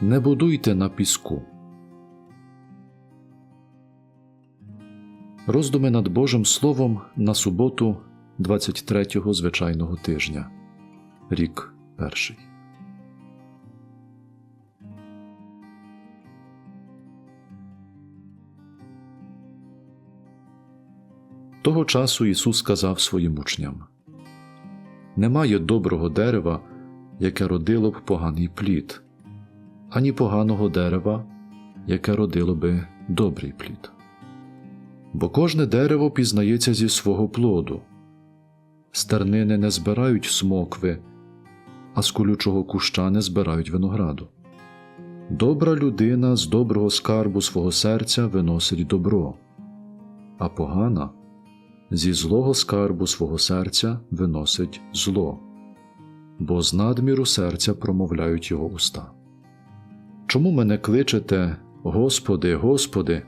Не будуйте на піску. Роздуми над Божим Словом на суботу 23-го звичайного тижня. Рік перший. Того часу Ісус сказав своїм учням: Немає доброго дерева, яке родило б поганий плід, ані поганого дерева, яке родило би добрий плід. Бо кожне дерево пізнається зі свого плоду. Стернини не збирають смокви, а з колючого куща не збирають винограду. Добра людина з доброго скарбу свого серця виносить добро, а погана зі злого скарбу свого серця виносить зло, бо з надміру серця промовляють його уста. Чому мене кличете, Господи, Господи,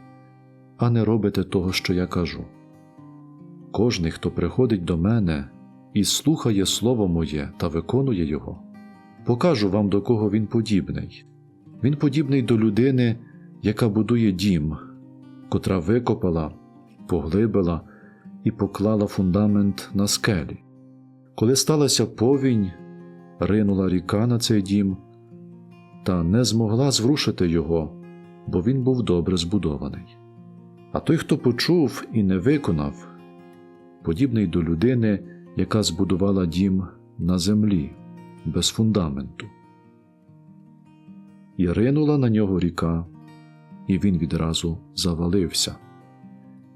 а не робите того, що я кажу? Кожний, хто приходить до мене і слухає Слово моє та виконує його, покажу вам, до кого він подібний. Він подібний до людини, яка будує дім, котра викопала, поглибила і поклала фундамент на скелі. Коли сталася повінь, ринула ріка на цей дім, та не змогла зрушити його, бо він був добре збудований. А той, хто почув і не виконав, подібний до людини, яка збудувала дім на землі без фундаменту. І ринула на нього ріка, і він відразу завалився,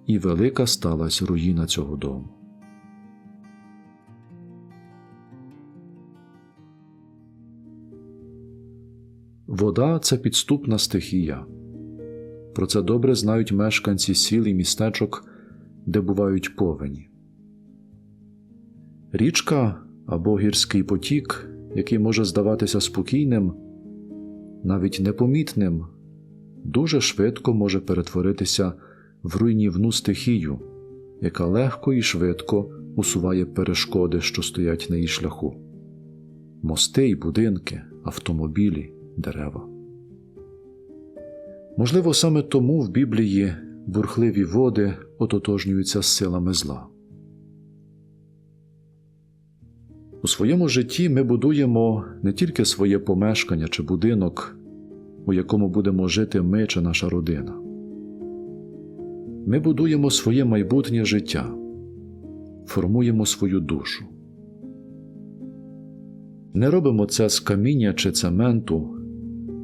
і велика сталася руїна цього дому. Вода це підступна стихія. Про це добре знають мешканці сіл і містечок, де бувають повені. Річка або гірський потік, який може здаватися спокійним, навіть непомітним, дуже швидко може перетворитися в руйнівну стихію, яка легко і швидко усуває перешкоди, що стоять на її шляху мости й будинки, автомобілі, дерева. Можливо, саме тому в Біблії бурхливі води ототожнюються з силами зла. У своєму житті ми будуємо не тільки своє помешкання чи будинок, у якому будемо жити ми чи наша родина. Ми будуємо своє майбутнє життя, формуємо свою душу. Не робимо це з каміння чи цементу,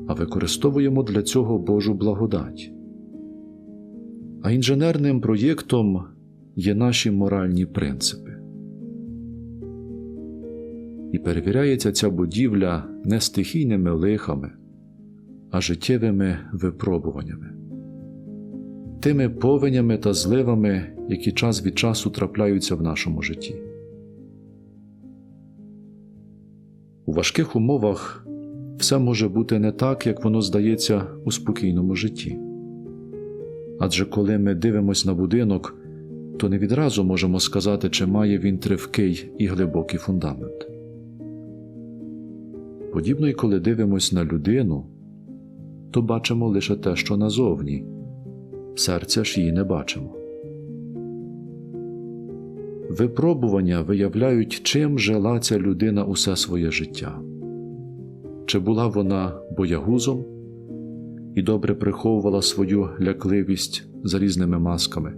а використовуємо для цього Божу благодать. А інженерним проєктом є наші моральні принципи. І перевіряється ця будівля не стихійними лихами, а життєвими випробуваннями, тими повенями та зливами, які час від часу трапляються в нашому житті. У важких умовах все може бути не так, як воно здається у спокійному житті. Адже коли ми дивимося на будинок, то не відразу можемо сказати, чи має він тривкий і глибокий фундамент. Подібно й коли дивимося на людину, то бачимо лише те, що назовні, серця ж її не бачимо. Випробування виявляють, чим жила ця людина усе своє життя. Чи була вона боягузом і добре приховувала свою лякливість за різними масками?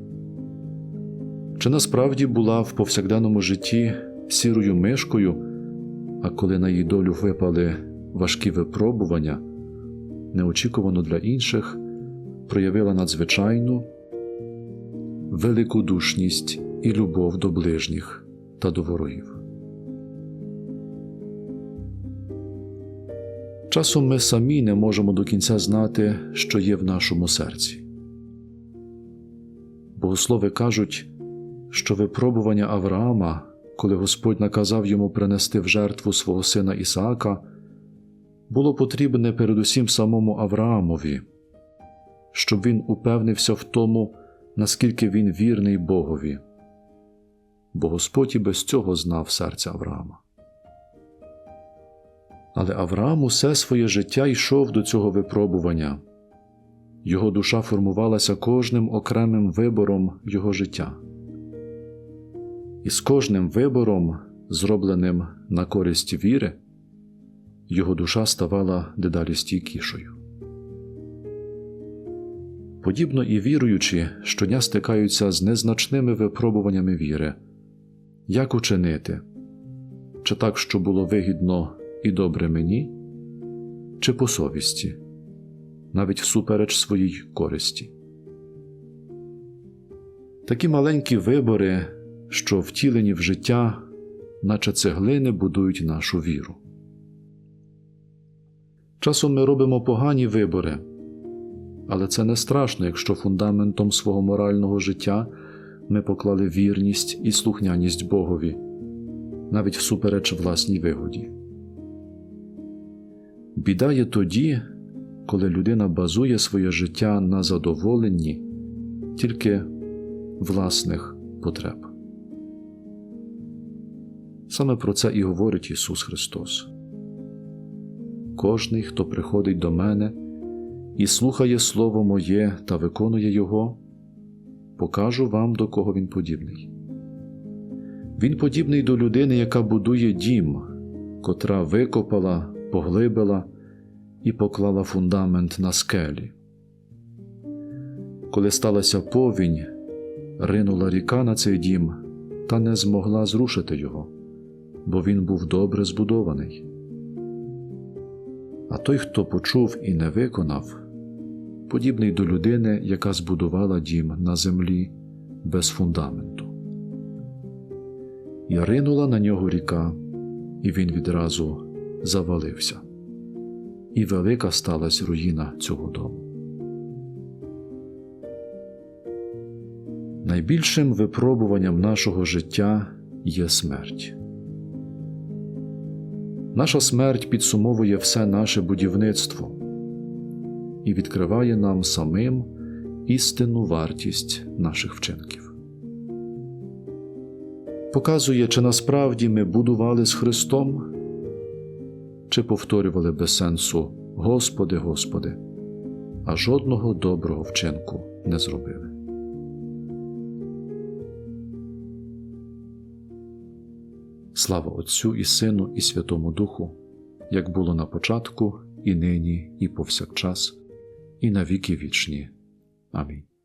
Чи насправді була в повсякденному житті сірою мишкою, а коли на її долю випали важкі випробування, неочікувано для інших, проявила надзвичайну великодушність і любов до ближніх та до ворогів? Часом ми самі не можемо до кінця знати, що є в нашому серці. Богослови кажуть, що випробування Авраама, коли Господь наказав йому принести в жертву свого сина Ісаака, було потрібне передусім самому Авраамові, щоб він упевнився в тому, наскільки він вірний Богові, бо Господь і без цього знав серця Авраама. Але Авраам усе своє життя йшов до цього випробування. Його душа формувалася кожним окремим вибором його життя. І з кожним вибором, зробленим на користь віри, його душа ставала дедалі стійкішою. Подібно і віруючі щодня стикаються з незначними випробуваннями віри, як учинити, чи так, що було вигідно і добре мені, чи по совісті, навіть всупереч своїй користі. Такі маленькі вибори, що втілені в життя, наче цеглини будують нашу віру. Часом ми робимо погані вибори, але це не страшно, якщо фундаментом свого морального життя ми поклали вірність і слухняність Богові, навіть всупереч власній вигоді. Біда є тоді, коли людина базує своє життя на задоволенні тільки власних потреб. Саме про це і говорить Ісус Христос. Кожний, хто приходить до мене і слухає Слово моє та виконує Його, покажу вам, до кого він подібний. Він подібний до людини, яка будує дім, котра викопала, поглибила і поклала фундамент на скелі. Коли сталася повінь, ринула ріка на цей дім та не змогла зрушити його, бо він був добре збудований. А той, хто почув і не виконав, подібний до людини, яка збудувала дім на землі без фундаменту. І ринула на нього ріка, і він відразу завалився, і велика сталася руїна цього дому. Найбільшим випробуванням нашого життя є смерть. Наша смерть підсумовує все наше будівництво і відкриває нам самим істинну вартість наших вчинків. Показує, чи насправді ми будували з Христом, чи повторювали без сенсу Господи, Господи, а жодного доброго вчинку не зробили. Слава Отцю і Сину, і Святому Духу, як було на початку, і нині, і повсякчас, і на віки вічні. Амінь.